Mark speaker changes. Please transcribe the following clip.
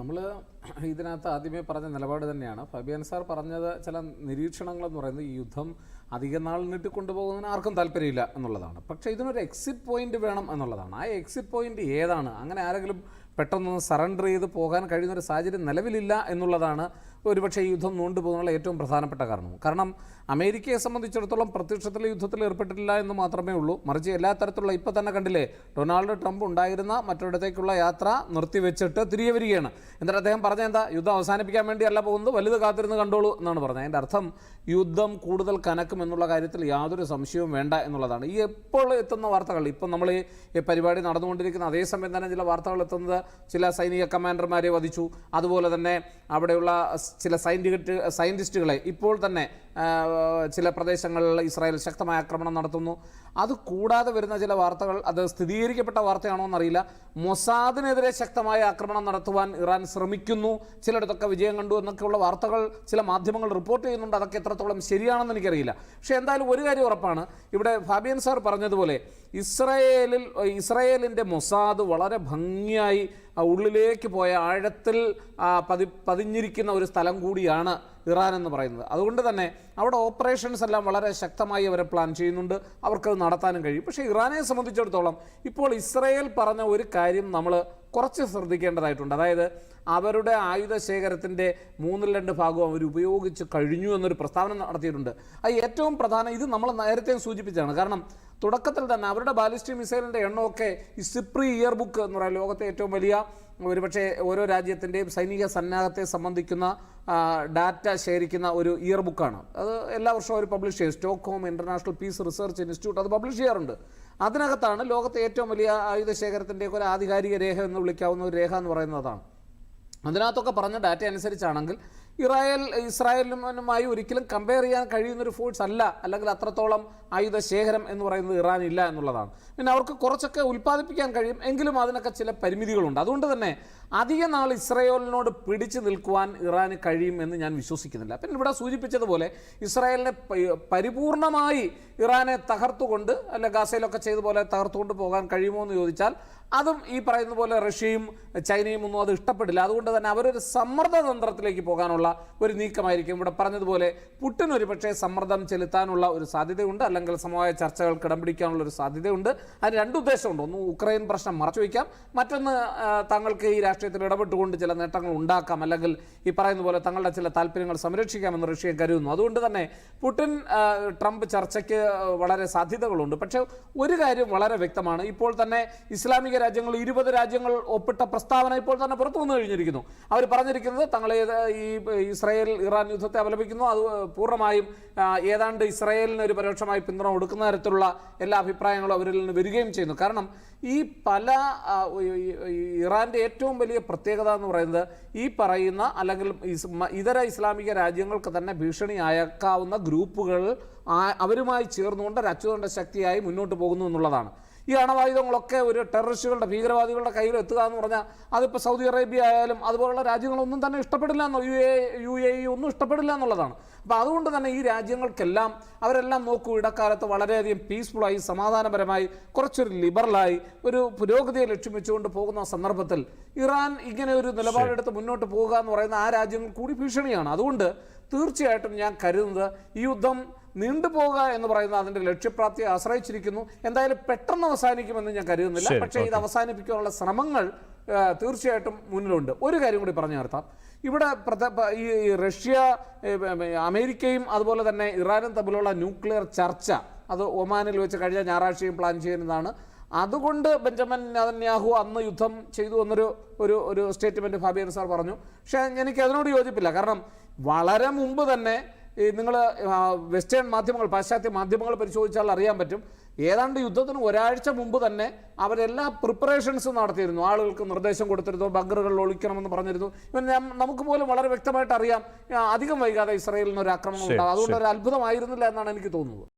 Speaker 1: നമ്മൾ ഇതിനകത്ത് ആദ്യമേ പറഞ്ഞ നിലപാട് തന്നെയാണ്. ഫബിയൻ സാർ പറഞ്ഞത് ചില നിരീക്ഷണങ്ങൾ എന്ന് പറയുന്നത് ഈ യുദ്ധം അധിക നാൾ നീട്ടിക്കൊണ്ടുപോകുന്നതിന് ആർക്കും താല്പര്യമില്ല എന്നുള്ളതാണ്. പക്ഷേ ഇതിനൊരു എക്സിറ്റ് പോയിന്റ് വേണം എന്നുള്ളതാണ്. ആ എക്സിറ്റ് പോയിന്റ് ഏതാണ്? അങ്ങനെ ആരെങ്കിലും പെട്ടെന്ന് സറണ്ടർ ചെയ്ത് പോകാൻ കഴിയുന്ന ഒരു സാഹചര്യം നിലവിലില്ല എന്നുള്ളതാണ് ഒരുപക്ഷെ യുദ്ധം നീണ്ടുപോകാനുള്ള ഏറ്റവും പ്രധാനപ്പെട്ട കാരണം കാരണം അമേരിക്കയെ സംബന്ധിച്ചിടത്തോളം പ്രത്യക്ഷത്തിൽ യുദ്ധത്തിൽ ഏർപ്പെട്ടിട്ടില്ല എന്ന് മാത്രമേ ഉള്ളൂ. മറിച്ച് എല്ലാ തരത്തിലുള്ള ഇപ്പോൾ തന്നെ കണ്ടില്ലേ ഡൊണാൾഡ് ട്രംപ് ഉണ്ടായിരുന്ന മറ്റൊരിടത്തേക്കുള്ള യാത്ര നിർത്തിവെച്ചിട്ട് തിരികെ വരികയാണ്. എന്നിട്ട് അദ്ദേഹം പറഞ്ഞ എന്താ യുദ്ധം അവസാനിപ്പിക്കാൻ വേണ്ടിയല്ല പോകുന്നത് വലുത് കാത്തിരുന്ന് കണ്ടോളൂ എന്നാണ് പറഞ്ഞത്. അതിന്റെ അർത്ഥം യുദ്ധം കൂടുതൽ കനക്കും എന്നുള്ള കാര്യത്തിൽ യാതൊരു സംശയവും വേണ്ട എന്നുള്ളതാണ്. ഈ എപ്പോൾ എത്തുന്ന വാർത്തകൾ ഇപ്പം നമ്മൾ ഈ പരിപാടി നടന്നുകൊണ്ടിരിക്കുന്ന അതേ സമയം തന്നെ ചില വാർത്തകൾ എത്തുന്നത് ചില സൈനിക കമാൻഡർമാരെ വധിച്ചു. അതുപോലെ തന്നെ അവിടെയുള്ള ചില സയന്റിസ്റ്റ് സയന്റിസ്റ്റുകളെ ഇപ്പോൾ തന്നെ ചില പ്രദേശങ്ങളിൽ ഇസ്രായേൽ ശക്തമായ ആക്രമണം നടത്തുന്നു. അത് കൂടാതെ വരുന്ന ചില വാർത്തകൾ അത് സ്ഥിരീകരിക്കപ്പെട്ട വാർത്തയാണോ എന്നറിയില്ല. മൊസാദിനെതിരെ ശക്തമായ ആക്രമണം നടത്തുവാൻ ഇറാൻ ശ്രമിക്കുന്നു. ചിലയിടത്തൊക്കെ വിജയം കണ്ടു എന്നൊക്കെയുള്ള വാർത്തകൾ ചില മാധ്യമങ്ങൾ റിപ്പോർട്ട് ചെയ്യുന്നുണ്ട്. അതൊക്കെ എത്രത്തോളം ശരിയാണെന്ന് എനിക്കറിയില്ല. പക്ഷേ എന്തായാലും ഒരു കാര്യം ഉറപ്പാണ്. ഇവിടെ ഫാബിയൻ സാർ പറഞ്ഞതുപോലെ ഇസ്രായേലിൽ ഇസ്രായേലിന്റെ മൊസാദ് വളരെ ഭംഗിയായി ഉള്ളിലേക്ക് പോയ ആഴത്തിൽ പതി പതിഞ്ഞിരിക്കുന്ന ഒരു സ്ഥലം കൂടിയാണ് ഇറാൻ എന്ന് പറയുന്നത്. അതുകൊണ്ട് തന്നെ അവിടെ ഓപ്പറേഷൻസ് എല്ലാം വളരെ ശക്തമായി അവരെ പ്ലാൻ ചെയ്യുന്നുണ്ട്. അവർക്കത് നടത്താനും കഴിയും. പക്ഷേ ഇറാനെ സംബന്ധിച്ചിടത്തോളം ഇപ്പോൾ ഇസ്രയേൽ പറഞ്ഞ ഒരു കാര്യം നമ്മൾ കുറച്ച് ശ്രദ്ധിക്കേണ്ടതായിട്ടുണ്ട്. അതായത് അവരുടെ ആയുധ ശേഖരത്തിന്റെ മൂന്നിൽ രണ്ട് ഭാഗവും അവർ ഉപയോഗിച്ച് കഴിഞ്ഞു എന്നൊരു പ്രസ്താവന നടത്തിയിട്ടുണ്ട്. അത് ഏറ്റവും പ്രധാനം ഇത് നമ്മൾ നേരത്തെ സൂചിപ്പിച്ചാണ് കാരണം തുടക്കത്തിൽ തന്നെ അവരുടെ ബാലിസ്റ്റിക് മിസൈലിന്റെ എണ്ണമൊക്കെ ഈ സിപ്രി ഇയർ ബുക്ക് എന്ന് പറയുന്ന ലോകത്തെ ഏറ്റവും വലിയ ഒരുപക്ഷെ ഓരോ രാജ്യത്തിന്റെയും സൈനിക സന്നാഹത്തെ സംബന്ധിക്കുന്ന ഡാറ്റ ശേഖരിക്കുന്ന ഒരു ഇയർ ബുക്കാണ്. അത് എല്ലാ വർഷവും അവർ പബ്ലിഷ് ചെയ്യും. Stockholm international peace research institute അത് പബ്ലിഷ് ചെയ്യാറുണ്ട്. അതിനകത്താണ് ലോകത്തെ ഏറ്റവും വലിയ ആയുധ ശേഖരത്തിന്റെയൊക്കെ ഒരു ആധികാരിക രേഖ എന്ന് വിളിക്കാവുന്ന ഒരു രേഖ എന്ന് പറയുന്നതാണ്. അതിനകത്തൊക്കെ പറഞ്ഞ ഡാറ്റ അനുസരിച്ചാണെങ്കിൽ ഇസ്രായേൽ ഇസ്രായേലുമായി ഒരിക്കലും കമ്പയർ ചെയ്യാൻ കഴിയുന്നൊരു ഫോഴ്സ് അല്ല അല്ലെങ്കിൽ അത്രത്തോളം ആയുധ ശേഖരം എന്ന് പറയുന്നത് ഇറാൻ ഇല്ല എന്നുള്ളതാണ്. പിന്നെ അവർക്ക് കുറച്ചൊക്കെ ഉൽപ്പാദിപ്പിക്കാൻ കഴിയും എങ്കിലും അതിനൊക്കെ ചില പരിമിതികളുണ്ട്. അതുകൊണ്ട് തന്നെ അധിക നാൾ ഇസ്രായേലിനോട് പിടിച്ചു നിൽക്കുവാൻ ഇറാന് കഴിയും എന്ന് ഞാൻ വിശ്വസിക്കുന്നില്ല. പിന്നെ ഇവിടെ സൂചിപ്പിച്ചതുപോലെ ഇസ്രായേലിനെ പരിപൂർണമായി ഇറാനെ തകർത്തുകൊണ്ട് അല്ല ഗാസയിലൊക്കെ ചെയ്ത പോലെ തകർത്തുകൊണ്ട് പോകാൻ കഴിയുമോ എന്ന് ചോദിച്ചാൽ അതും ഈ പറയുന്ന പോലെ റഷ്യയും ചൈനയും ഒന്നും അത് ഇഷ്ടപ്പെടില്ല. അതുകൊണ്ട് തന്നെ അവരൊരു സമ്മർദ്ദ തന്ത്രത്തിലേക്ക് പോകാനുള്ള ഒരു നീക്കമായിരിക്കും. ഇവിടെ പറഞ്ഞതുപോലെ പുട്ടിൻ ഒരു പക്ഷേ സമ്മർദ്ദം ചെലുത്താനുള്ള ഒരു സാധ്യതയുണ്ട് അല്ലെങ്കിൽ സമവായ ചർച്ചകൾ കിടംപിടിക്കാനുള്ള ഒരു സാധ്യതയുണ്ട്. അതിന് രണ്ട് ഉദ്ദേശമുണ്ട്. ഒന്ന് ഉക്രൈൻ പ്രശ്നം മറച്ചു വയ്ക്കാം. മറ്റൊന്ന് തങ്ങൾക്ക് ഈ രാഷ്ട്രീയത്തിൽ ഇടപെട്ടുകൊണ്ട് ചില നേട്ടങ്ങൾ ഉണ്ടാക്കാം അല്ലെങ്കിൽ ഈ പറയുന്ന പോലെ തങ്ങളുടെ ചില താല്പര്യങ്ങൾ സംരക്ഷിക്കാമെന്ന് റഷ്യ കരുതുന്നു. അതുകൊണ്ട് തന്നെ പുടിൻ ആ, ട്രംപ് ചർച്ചയ്ക്ക് വളരെ സാധ്യതകളുണ്ട്. പക്ഷേ ഒരു കാര്യം വളരെ വ്യക്തമാണ്. ഇപ്പോൾ തന്നെ ഇസ്ലാമിക രാജ്യങ്ങൾ ഇരുപത് രാജ്യങ്ങൾ ഒപ്പിട്ട പ്രസ്താവന ഇപ്പോൾ തന്നെ പുറത്തു വന്നു കഴിഞ്ഞിരിക്കുന്നു. അവർ പറഞ്ഞിരിക്കുന്നത് തങ്ങൾ ഈ ഇസ്രായേൽ ഇറാൻ യുദ്ധത്തെ അപലപിക്കുന്നു അത് പൂർണമായും ഏതാണ്ട് ഇസ്രായേലിന് ഒരു പരോക്ഷമായി പിന്തുണ കൊടുക്കുന്ന തരത്തിലുള്ള എല്ലാ അഭിപ്രായങ്ങളും അവരിൽ നിന്ന് വരികയും ചെയ്യുന്നു. കാരണം ഈ പല ഇറാന്റെ ഏറ്റവും വലിയ പ്രത്യേകത എന്ന് പറയുന്നത് ഈ പറയുന്ന അല്ലെങ്കിൽ ഇതര ഇസ്ലാമിക രാജ്യങ്ങൾക്ക് തന്നെ ഭീഷണി അയക്കാവുന്ന ഗ്രൂപ്പുകൾ അവരുമായി ചേർന്നുകൊണ്ട് ഒരു അച്ചുതണ്ട ശക്തിയായി മുന്നോട്ട് പോകുന്നു എന്നുള്ളതാണ്. ഈ അണവായുധങ്ങളൊക്കെ ഒരു ടെററിസ്റ്റുകളുടെ ഭീകരവാദികളുടെ കയ്യിൽ എത്തുക എന്ന് പറഞ്ഞാൽ അതിപ്പോൾ സൗദി അറേബ്യ ആയാലും അതുപോലുള്ള രാജ്യങ്ങളൊന്നും തന്നെ ഇഷ്ടപ്പെടില്ല എന്നോ U A U A E ഒന്നും ഇഷ്ടപ്പെടില്ല എന്നുള്ളതാണ്. അപ്പോൾ അതുകൊണ്ട് തന്നെ ഈ രാജ്യങ്ങൾക്കെല്ലാം അവരെല്ലാം നോക്കൂ ഇടക്കാലത്ത് വളരെയധികം പീസ്ഫുള്ളായി സമാധാനപരമായി കുറച്ചൊരു ലിബറലായി ഒരു പുരോഗതിയെ ലക്ഷ്യം വെച്ചുകൊണ്ട് പോകുന്ന സന്ദർഭത്തിൽ ഇറാൻ ഇങ്ങനെ ഒരു നിലപാടെടുത്ത് മുന്നോട്ട് പോകുക എന്ന് പറയുന്ന ആ രാജ്യങ്ങൾ കൂടി ഭീഷണിയാണ്. അതുകൊണ്ട് തീർച്ചയായിട്ടും ഞാൻ കരുതുന്നത് ഈ യുദ്ധം നീണ്ടുപോകുക എന്ന് പറയുന്ന അതിന്റെ ലക്ഷ്യപ്രാപ്തിയെ ആശ്രയിച്ചിരിക്കുന്നു. എന്തായാലും പെട്ടെന്ന് അവസാനിക്കുമെന്ന് ഞാൻ കരുതുന്നില്ല. പക്ഷേ ഇത് അവസാനിപ്പിക്കാനുള്ള ശ്രമങ്ങൾ തീർച്ചയായിട്ടും മുന്നിലുണ്ട്. ഒരു കാര്യം കൂടി പറഞ്ഞു നിർത്താം ഇവിടെ ഈ റഷ്യ അമേരിക്കയും അതുപോലെ തന്നെ ഇറാനും തമ്മിലുള്ള ന്യൂക്ലിയർ ചർച്ച അത് ഒമാനിൽ വെച്ച് കഴിഞ്ഞ ഞായറാഴ്ചയും പ്ലാൻ ചെയ്യുന്നതാണ്. അതുകൊണ്ട് ബെഞ്ചമിൻ നെതന്യാഹു അന്ന് യുദ്ധം ചെയ്തു എന്നൊരു ഒരു ഒരു സ്റ്റേറ്റ്മെന്റ് ഫാബിയൻ സാർ പറഞ്ഞു. പക്ഷേ എനിക്ക് അതിനോട് യോജിപ്പില്ല. കാരണം വളരെ മുമ്പ് തന്നെ നിങ്ങൾ വെസ്റ്റേൺ മാധ്യമങ്ങൾ പാശ്ചാത്യ മാധ്യമങ്ങൾ പരിശോധിച്ചാൽ അറിയാൻ പറ്റും. ഏതാണ്ട് യുദ്ധത്തിന് ഒരാഴ്ച മുമ്പ് തന്നെ അവരെല്ലാ പ്രിപ്പറേഷൻസ് നടത്തിയിരുന്നു. ആളുകൾക്ക് നിർദ്ദേശം കൊടുത്തിരുന്നു ബങ്കറുകളിൽ ഒളിക്കണമെന്ന് പറഞ്ഞിരുന്നു. ഇവൻ നമുക്ക് പോലും വളരെ വ്യക്തമായിട്ട് അറിയാം അധികം വൈകാതെ ഇസ്രായേലിന് ഒരു ആക്രമണം ഉണ്ടാകും അതുകൊണ്ട് ഒരു അത്ഭുതമായിരുന്നില്ല എന്നാണ് എനിക്ക് തോന്നുന്നത്.